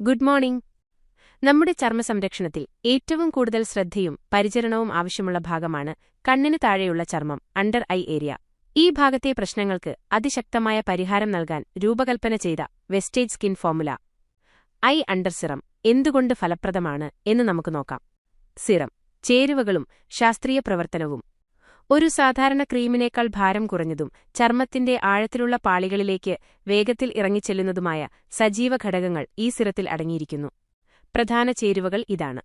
Good morning. നമ്മുടെ ചർമ്മ സംരക്ഷണത്തിൽ ഏറ്റവും കൂടുതൽ ശ്രദ്ധയും പരിചരണവും ആവശ്യമുള്ള ഭാഗമാണ് കണ്ണിന് താഴെയുള്ള ചർമ്മം അണ്ടർ ഐ ഏരിയ. ഈ ഭാഗത്തെ പ്രശ്നങ്ങൾക്ക് അതിശക്തമായ പരിഹാരം നൽകാൻ രൂപകൽപ്പന ചെയ്ത Vestige skin formula eye under serum എന്തുകൊണ്ട് ഫലപ്രദമാണ് എന്ന് നമുക്ക് നോക്കാം. സിറം ചേരുവകളും ശാസ്ത്രീയ പ്രവർത്തനവും ഒരു സാധാരണ ക്രീമിനേക്കാൾ ഭാരം കുറഞ്ഞതും ചർമ്മത്തിന്റെ ആഴത്തിലുള്ള പാളികളിലേക്ക് വേഗത്തിൽ ഇറങ്ങിച്ചെല്ലുന്നതുമായ സജീവ ഘടകങ്ങൾ ഈ സിറത്തിൽ അടങ്ങിയിരിക്കുന്നു. പ്രധാന ചേരുവകൾ ഇതാണ്.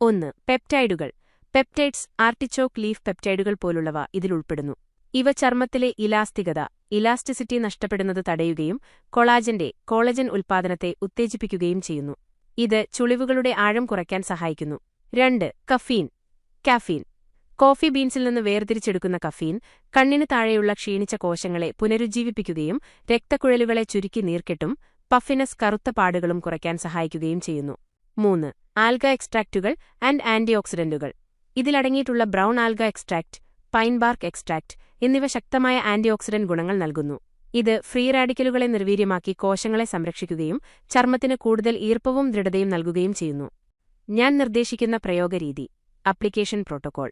ഒന്ന് പെപ്റ്റൈഡുകൾ. പെപ്റ്റൈഡ്സ് ആർട്ടിച്ചോക്ക് ലീഫ് പെപ്റ്റൈഡുകൾ പോലുള്ളവ ഇതിലുൾപ്പെടുന്നു ഇവ ചർമ്മത്തിലെ ഇലാസ്തികത ഇലാസ്റ്റിസിറ്റി നഷ്ടപ്പെടുന്നത് തടയുകയും കൊളാജന്റെ കോളജൻ ഉൽപ്പാദനത്തെ ഉത്തേജിപ്പിക്കുകയും ചെയ്യുന്നു. ഇത് ചുളിവുകളുടെ ആഴം കുറയ്ക്കാൻ സഹായിക്കുന്നു. രണ്ട് കഫീൻ. കാഫീൻ. കോഫി ബീൻസിൽ നിന്ന് വേർതിരിച്ചെടുക്കുന്ന കഫീൻ കണ്ണിന് താഴെയുള്ള ക്ഷീണിച്ച കോശങ്ങളെ പുനരുജ്ജീവിപ്പിക്കുകയും രക്തക്കുഴലുകളെ ചുരുക്കി നീർക്കെട്ടും പഫിനസ് കറുത്ത പാടുകളും കുറയ്ക്കാൻ സഹായിക്കുകയും ചെയ്യുന്നു. മൂന്ന് ആൽഗ എക്സ്ട്രാക്റ്റുകൾ ആൻഡ് ആന്റിഓക്സിഡന്റുകൾ ഇതിലടങ്ങിയിട്ടുള്ള brown alga extract pine bark extract എന്നിവ ശക്തമായ ആന്റിഓക്സിഡന്റ് ഗുണങ്ങൾ നൽകുന്നു. ഇത് ഫ്രീ റാഡിക്കലുകളെ നിർവീര്യമാക്കി കോശങ്ങളെ സംരക്ഷിക്കുകയും ചർമ്മത്തിന് കൂടുതൽ ഈർപ്പവും ദൃഢതയും നൽകുകയും ചെയ്യുന്നു. ഞാൻ നിർദ്ദേശിക്കുന്ന പ്രയോഗരീതി അപ്ലിക്കേഷൻ പ്രോട്ടോകോൾ.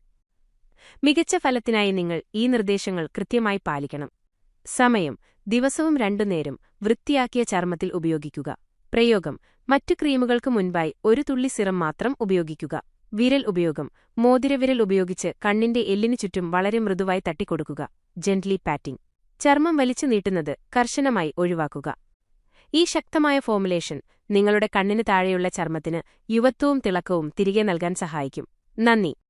മികച്ച ഫലത്തിനായി നിങ്ങൾ ഈ നിർദ്ദേശങ്ങൾ കൃത്യമായി പാലിക്കണം. സമയം ദിവസവും രണ്ടു നേരം വൃത്തിയാക്കിയ ചർമ്മത്തിൽ ഉപയോഗിക്കുക. പ്രയോഗം മറ്റു ക്രീമുകൾക്ക് മുൻപായി ഒരു തുള്ളി സിറം മാത്രം ഉപയോഗിക്കുക. വിരൽ ഉപയോഗം മോതിരവിരൽ ഉപയോഗിച്ച് കണ്ണിന്റെ എല്ലിനു ചുറ്റും വളരെ മൃദുവായി തട്ടിക്കൊടുക്കുക. ജെന്റ്ലി പാറ്റിംഗ് ചർമ്മം വലിച്ചു നീട്ടുന്നത് കർശനമായി ഒഴിവാക്കുക. ഈ ശക്തമായ ഫോമുലേഷൻ നിങ്ങളുടെ കണ്ണിന് താഴെയുള്ള ചർമ്മത്തിന് യുവത്വവും തിളക്കവും തിരികെ നൽകാൻ സഹായിക്കും. നന്ദി.